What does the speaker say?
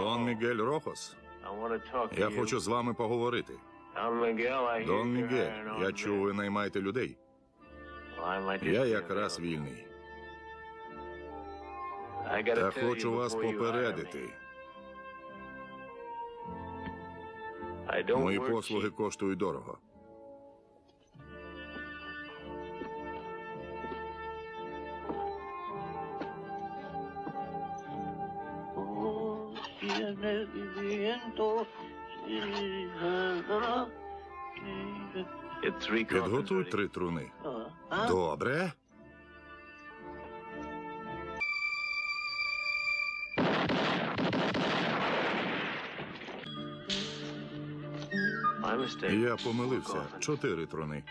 Дон Мігель Рохос. Я хочу з вами поговорити. Дон Мігель, я чув, ви наймаєте людей. Я якраз вільний. Та хочу вас попередити. Мої послуги коштують дорого. Tiene el viento, Підготуй три труни. Добре. Я помилився. Чотири труни.